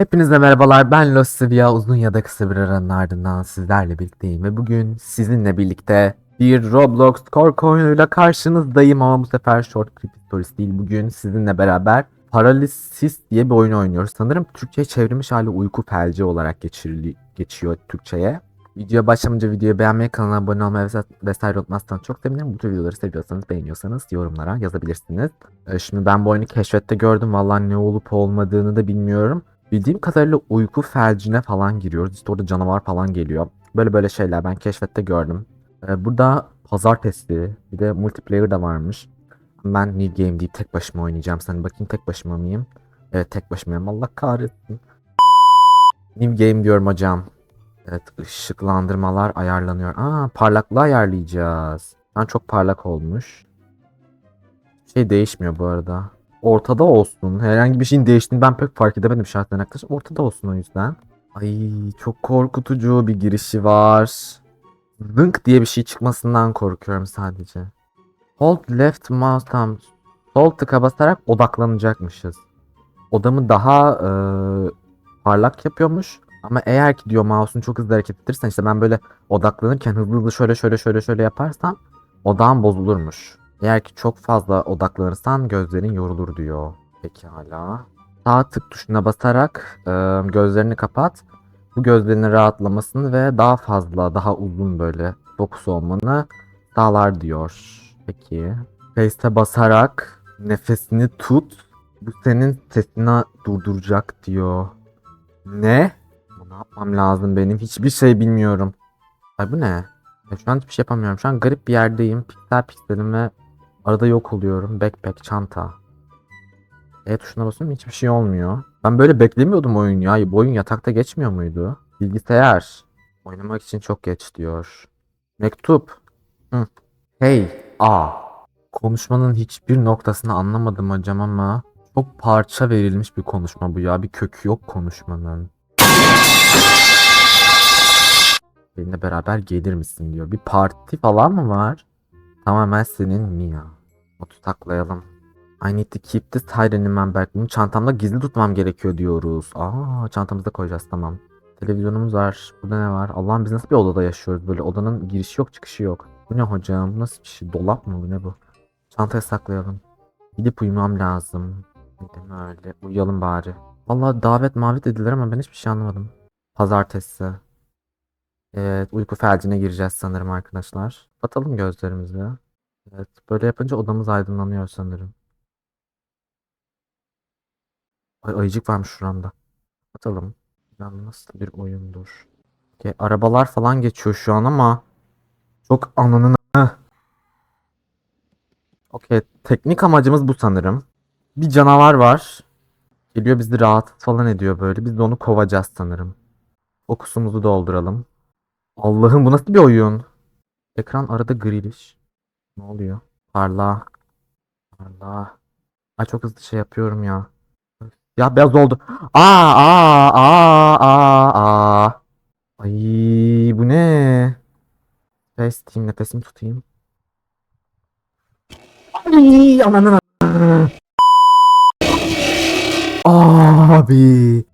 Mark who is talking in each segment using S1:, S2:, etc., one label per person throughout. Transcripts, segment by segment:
S1: Hepinize merhabalar ben Los Sivya uzun ya da kısa bir aranın ardından sizlerle birlikteyim ve bugün sizinle birlikte bir Roblox korku oyunuyla karşınızdayım ama bu sefer Short Clip Stories değil bugün sizinle beraber Paralysis diye bir oyun oynuyoruz. Sanırım Türkçe'ye çevrilmiş hali uyku felci olarak geçirili, geçiyor Türkçe'ye. Videoya başlamadan videoyu beğenmeyi, kanala abone olmayı vesaire unutmazsanız çok sevinirim. Bu tür videoları seviyorsanız, beğeniyorsanız yorumlara yazabilirsiniz. Ee, Şimdi ben bu oyunu keşfette gördüm. Vallahi ne olup olmadığını da bilmiyorum. Bildiğim kadarıyla uyku felcine falan giriyoruz. İşte orada canavar falan geliyor. Böyle böyle şeyler ben keşfette gördüm. Ee, burada pazartesi bir de multiplayer da varmış. Ben New Game deyip tek başıma oynayacağım. Sen bakayım tek başıma mıyım? Evet tek başımayım. Allah kahretsin. New Game diyorum hocam. Evet ışıklandırmalar ayarlanıyor. Aa parlaklığı ayarlayacağız. Ben çok parlak olmuş. Şey değişmiyor bu arada. Ortada olsun. Herhangi bir şeyin değiştiğini ben pek fark edemedim şahsen arkadaşlar. Ortada olsun o yüzden. Ay çok korkutucu bir girişi var. Zınk diye bir şey çıkmasından korkuyorum sadece. Hold left mouse tam. Sol tıka basarak odaklanacakmışız. Odamı daha e, parlak yapıyormuş. Ama eğer ki diyor mouse'un çok hızlı hareket ettirirsen işte ben böyle odaklanırken hızlı hızlı şöyle şöyle şöyle şöyle yaparsam odağım bozulurmuş. Eğer ki çok fazla odaklanırsan gözlerin yorulur diyor. Pekala. Sağ tık tuşuna basarak e, gözlerini kapat. Bu gözlerinin rahatlamasını ve daha fazla, daha uzun böyle fokus olmanı sağlar diyor. Peki. Face'e basarak nefesini tut. Bu senin sesini durduracak diyor. Ne? Ne yapmam lazım benim? Hiçbir şey bilmiyorum. Ay bu ne? Ya şu an hiçbir şey yapamıyorum. Şu an garip bir yerdeyim. Piksel pikselim ve arada yok oluyorum. Backpack, çanta. E tuşuna basıyorum hiçbir şey olmuyor. Ben böyle beklemiyordum oyun ya. Bu oyun yatakta geçmiyor muydu? Bilgisayar. Oynamak için çok geç diyor. Mektup. Hı. Hey. A. Konuşmanın hiçbir noktasını anlamadım hocam ama çok parça verilmiş bir konuşma bu ya. Bir kökü yok konuşmanın. Benimle beraber gelir misin diyor. Bir parti falan mı var? Tamamen senin Mia. Otu taklayalım. I need to keep this hidden in my bag. Bunu çantamda gizli tutmam gerekiyor diyoruz. Aa çantamızda koyacağız tamam. Televizyonumuz var. Burada ne var? Allah'ım biz nasıl bir odada yaşıyoruz böyle? Odanın girişi yok çıkışı yok. Bu ne hocam? Bu nasıl bir şey? Dolap mı bu ne bu? Çantaya saklayalım. Gidip uyumam lazım. Neden öyle? Uyuyalım bari. Vallahi davet mavet edilir ama ben hiçbir şey anlamadım. Pazartesi. Evet, uyku felcine gireceğiz sanırım arkadaşlar. Batalım gözlerimizi. Evet, böyle yapınca odamız aydınlanıyor sanırım. Ay, ayıcık varmış şuramda. Batalım. Ya nasıl bir oyundur? Okey, arabalar falan geçiyor şu an ama çok ananın a- Okey, teknik amacımız bu sanırım. Bir canavar var. Geliyor bizi rahatsız falan ediyor böyle. Biz de onu kovacağız sanırım. Fokusumuzu dolduralım. Allah'ım bu nasıl bir oyun? Ekran arada griliş. Ne oluyor? Parla. Parla. Ay çok hızlı şey yapıyorum ya. Ya beyaz oldu. Aa aa aa aa aa. Ay bu ne? Face tutayım nefesimi tutayım. Ay ananı. Abi.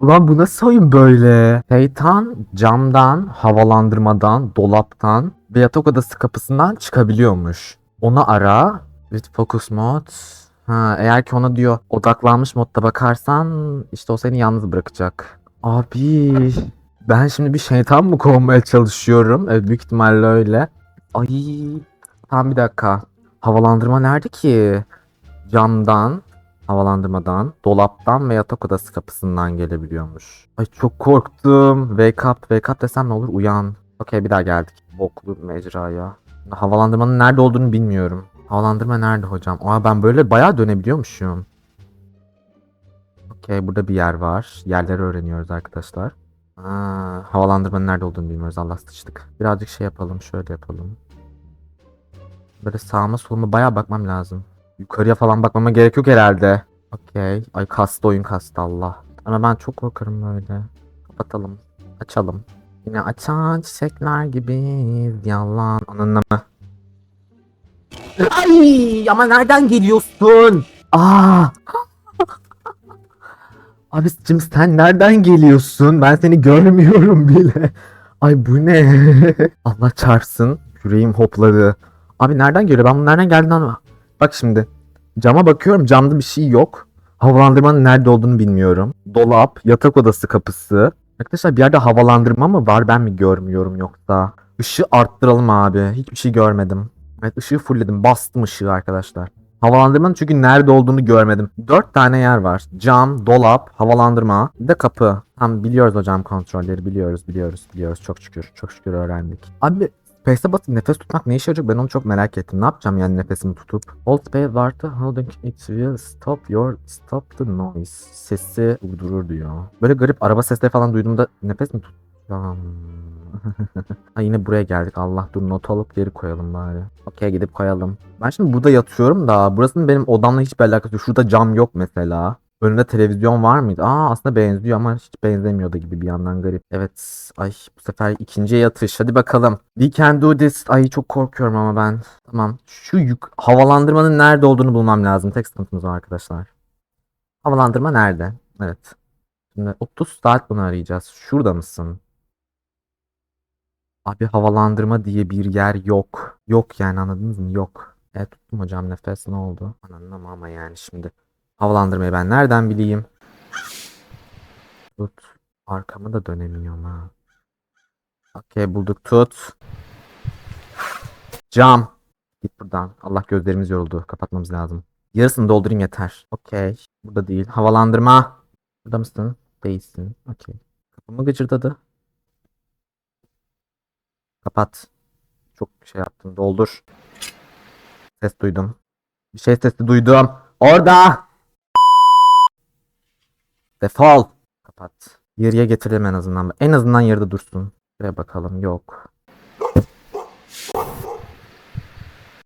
S1: Ulan bu nasıl oyun böyle? Şeytan camdan, havalandırmadan, dolaptan ve yatak odası kapısından çıkabiliyormuş. Onu ara. With focus mode. Ha, eğer ki ona diyor odaklanmış modda bakarsan işte o seni yalnız bırakacak. Abi ben şimdi bir şeytan mı kovmaya çalışıyorum? Evet büyük ihtimalle öyle. Ay tam bir dakika. Havalandırma nerede ki? Camdan, havalandırmadan, dolaptan ve yatak odası kapısından gelebiliyormuş. Ay çok korktum. Wake up, wake up desem ne olur? Uyan. Okey bir daha geldik. Boklu mecraya. Havalandırmanın nerede olduğunu bilmiyorum. Havalandırma nerede hocam? Aa ben böyle bayağı dönebiliyormuşum. Okey burada bir yer var. Yerleri öğreniyoruz arkadaşlar. Aa, havalandırmanın nerede olduğunu bilmiyoruz. Allah sıçtık. Birazcık şey yapalım. Şöyle yapalım. Böyle sağıma soluma bayağı bakmam lazım. Yukarıya falan bakmama gerek yok herhalde. Okey. Ay kastı oyun kastı Allah. Ama ben çok korkarım böyle. Kapatalım. Açalım. Yine açan çiçekler gibiyiz yalan. Onunla mı? Ay ama nereden geliyorsun? Aa. Abi Cim sen nereden geliyorsun? Ben seni görmüyorum bile. Ay bu ne? Allah çarpsın. Yüreğim hopladı. Abi nereden geliyor? Ben bunun nereden geldiğini. Bak şimdi. Cama bakıyorum. Camda bir şey yok. Havalandırmanın nerede olduğunu bilmiyorum. Dolap, yatak odası kapısı. Arkadaşlar bir yerde havalandırma mı var ben mi görmüyorum yoksa? Işığı arttıralım abi. Hiçbir şey görmedim. Evet ışığı fullledim. Bastım ışığı arkadaşlar. Havalandırmanın çünkü nerede olduğunu görmedim. Dört tane yer var. Cam, dolap, havalandırma, bir de kapı. Tam biliyoruz hocam kontrolleri biliyoruz biliyoruz biliyoruz çok şükür. Çok şükür öğrendik. Abi Space'e basıp nefes tutmak ne işe yarayacak ben onu çok merak ettim. Ne yapacağım yani nefesimi tutup? Hold space var to holding it will stop your stop the noise. Sesi durdurur diyor. Böyle garip araba sesleri falan duyduğumda nefes mi tutacağım? ha yine buraya geldik. Allah dur not alıp geri koyalım bari. Okey gidip koyalım. Ben şimdi burada yatıyorum da burasının benim odamla hiçbir alakası yok. Şurada cam yok mesela. Önünde televizyon var mıydı? Aa aslında benziyor ama hiç benzemiyordu gibi bir yandan garip. Evet. Ay bu sefer ikinciye yatış. Hadi bakalım. We can do this. Ay çok korkuyorum ama ben. Tamam. Şu yük havalandırmanın nerede olduğunu bulmam lazım. Tek sıkıntımız o arkadaşlar. Havalandırma nerede? Evet. Şimdi 30 saat bunu arayacağız. Şurada mısın? Abi havalandırma diye bir yer yok. Yok yani anladınız mı? Yok. E tuttum hocam nefes ne oldu? Anladım ama yani şimdi. Havalandırmayı ben nereden bileyim? Tut. Arkamı da dönemiyorum ha. Okey bulduk tut. Cam. Git buradan. Allah gözlerimiz yoruldu. Kapatmamız lazım. Yarısını doldurayım yeter. Okey. Burada değil. Havalandırma. Burada mısın? Değilsin. Okey. Kapımı gıcırdadı. Kapat. Çok şey yaptım. Doldur. Ses duydum. Bir şey sesi duydum. Orada. Defol. Kapat. Yarıya getirelim en azından. En azından yarıda dursun. Şuraya bakalım. Yok.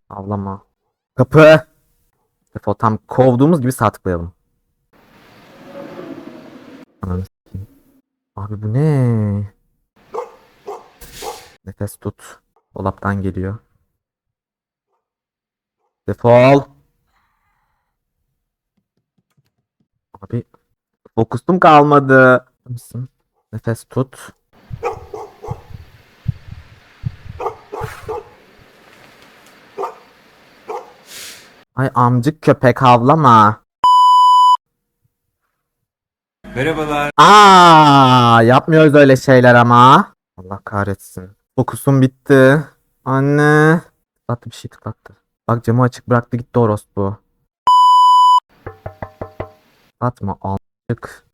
S1: Avlama. Kapı. Defol. Tam kovduğumuz gibi sağ tıklayalım. Abi bu ne? Nefes tut. Dolaptan geliyor. Defol. Abi fokusum kalmadı. Mısın? Nefes tut. Ay amcık köpek havlama.
S2: Merhabalar.
S1: Aa, yapmıyoruz öyle şeyler ama. Allah kahretsin. Fokusum bitti. Anne. Tıklattı bir şey tıklattı. Bak camı açık bıraktı gitti orospu. Atma alçık.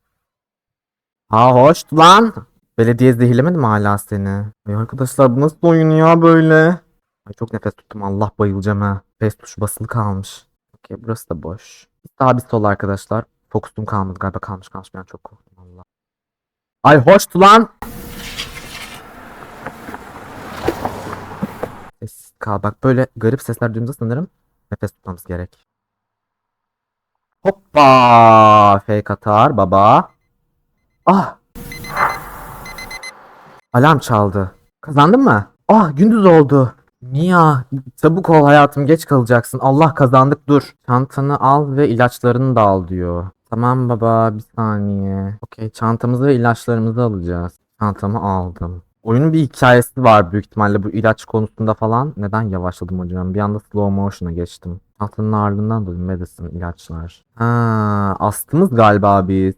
S1: Ha hoş lan. Belediye zehirlemedi mi hala seni? Ay arkadaşlar bu nasıl oyun ya böyle? Ay çok nefes tuttum Allah bayılacağım ha. Pes tuşu basılı kalmış. Okey burası da boş. Sağ bir sol arkadaşlar. Fokusum kalmadı galiba kalmış kalmış ben çok korktum Allah. Ay hoştu lan. Sessiz kal. Bak böyle garip sesler duyduğumuzda sanırım nefes tutmamız gerek. Hoppa! Fake atar baba. Ah! Alarm çaldı. Kazandın mı? Ah gündüz oldu. Mia çabuk ol hayatım geç kalacaksın. Allah kazandık dur. Çantanı al ve ilaçlarını da al diyor. Tamam baba bir saniye. Okey çantamızı ve ilaçlarımızı alacağız. Çantamı aldım. Oyunun bir hikayesi var büyük ihtimalle bu ilaç konusunda falan. Neden yavaşladım hocam? Bir anda slow motion'a geçtim. Çantanın ağırlığından dolayı medicine ilaçlar. Ha, astımız galiba biz.